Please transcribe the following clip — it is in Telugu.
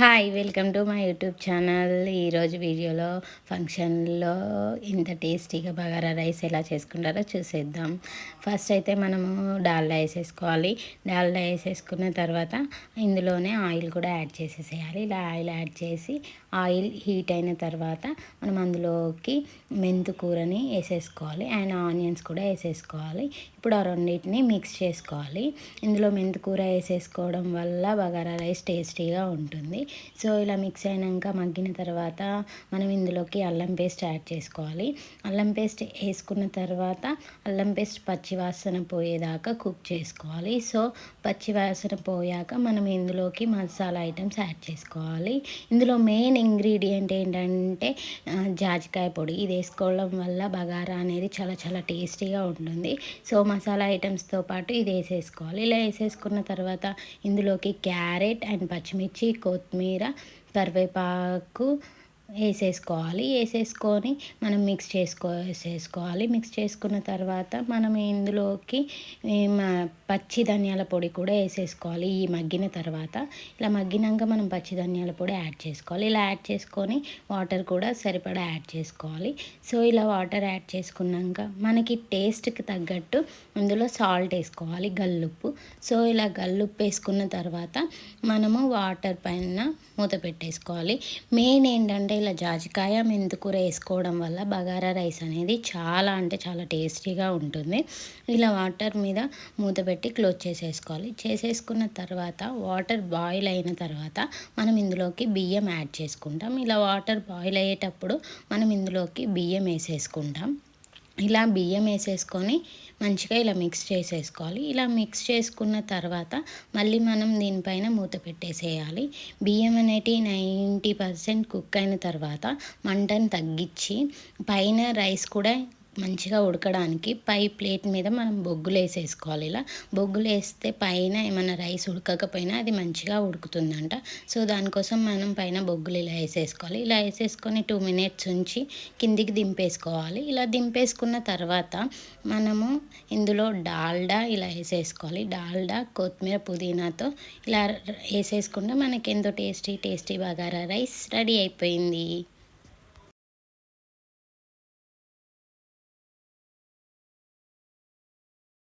Hi welcome to my YouTube channel. ఈరోజు వీడియోలో ఫంక్షన్లో ఇంత టేస్టీగా బగారా రైస్ ఎలా చేసుకుంటారో చూసేద్దాం. ఫస్ట్ అయితే మనము డాల్డా వేసేసుకోవాలి డాల్డా వేసేసుకున్న తర్వాత ఇందులోనే ఆయిల్ కూడా యాడ్ చేసేసేయాలి. ఇలా ఆయిల్ యాడ్ చేసి ఆయిల్ హీట్ అయిన తర్వాత మనం అందులోకి మెంతు కూరని వేసేసుకోవాలి. అండ్ ఆనియన్స్ కూడా వేసేసుకోవాలి. ఇప్పుడు ఆ రెండింటిని మిక్స్ చేసుకోవాలి. ఇందులో మెంతు కూర వేసేసుకోవడం వల్ల బగారా రైస్ టేస్టీగా ఉంటుంది. సో ఇలా మిక్స్ అయినాక మగ్గిన తర్వాత మనం ఇందులోకి అల్లం పేస్ట్ యాడ్ చేసుకోవాలి. అల్లం పేస్ట్ వేసుకున్న తర్వాత అల్లం పేస్ట్ పచ్చివాసన పోయేదాకా కుక్ చేసుకోవాలి. సో పచ్చివాసన పోయాక మనం ఇందులోకి మసాలా ఐటమ్స్ యాడ్ చేసుకోవాలి. ఇందులో మెయిన్ ఇంగ్రీడియంట్ ఏంటంటే జాజికాయ పొడి. ఇది వేసుకోవడం వల్ల బగారా అనేది చాలా చాలా టేస్టీగా ఉంటుంది. సో మసాలా ఐటమ్స్తో పాటు ఇది వేసేసుకోవాలి. ఇలా వేసేసుకున్న తర్వాత ఇందులోకి క్యారెట్ అండ్ పచ్చిమిర్చి కొత్తిమీర కరివేపాకు వేసేసుకోవాలి. వేసేసుకొని మనం మిక్స్ చేసుకో వేసేసుకోవాలి. మిక్స్ చేసుకున్న తర్వాత మనం ఇందులోకి పచ్చి ధనియాల పొడి కూడా వేసేసుకోవాలి. ఈ మగ్గిన తర్వాత ఇలా మగ్గినాక మనం పచ్చి ధనియాల పొడి యాడ్ చేసుకోవాలి. ఇలా యాడ్ చేసుకొని వాటర్ కూడా సరిపడా యాడ్ చేసుకోవాలి. సో ఇలా వాటర్ యాడ్ చేసుకున్నాక మనకి టేస్ట్కి తగ్గట్టు ఇందులో సాల్ట్ వేసుకోవాలి. గల్లుప్పు. సో ఇలా గల్లుప్పు వేసుకున్న తర్వాత మనము వాటర్ పైన మూత పెట్టేసుకోవాలి. మెయిన్ ఏంటంటే ఇలా జాజికాయ మెంతుకూర వేసుకోవడం వల్ల బగారా రైస్ అనేది చాలా అంటే చాలా టేస్టీగా ఉంటుంది. ఇలా వాటర్ మీద మూత పెట్టి క్లోజ్ చేసేసుకోవాలి. చేసేసుకున్న తర్వాత వాటర్ బాయిల్ అయిన తర్వాత మనం ఇందులోకి బియ్యం యాడ్ చేసుకుంటాం. ఇలా వాటర్ బాయిల్ అయ్యేటప్పుడు మనం ఇందులోకి బియ్యం వేసేసుకుంటాం. ఇలా బియ్యం వేసేసుకొని మంచిగా ఇలా మిక్స్ చేసేసుకోవాలి. ఇలా మిక్స్ చేసుకున్న తర్వాత మళ్ళీ మనం దీనిపైన మూత పెట్టేసేయాలి. బియ్యం అనేటి నైంటీ పర్సెంట్ కుక్ అయిన తర్వాత మంటను తగ్గించి పైన రైస్ కూడా మంచిగా ఉడకడానికి పై ప్లేట్ మీద మనం బొగ్గులు వేసేసుకోవాలి ఇలా బొగ్గులు వేస్తే పైన ఏమైనా రైస్ ఉడకకపోయినా అది మంచిగా ఉడుకుతుందంట. సో దానికోసం మనం పైన బొగ్గులు ఇలా వేసేసుకోవాలి. ఇలా వేసేసుకొని టూ మినిట్స్ ఉంచి కిందికి దింపేసుకోవాలి. ఇలా దింపేసుకున్న తర్వాత మనము ఇందులో డాల్డా ఇలా వేసేసుకోవాలి. డాల్డా కొత్తిమీర పుదీనాతో ఇలా వేసేసుకుంటే మనకి ఎంతో tasty tasty bagara rice ready అయిపోయింది.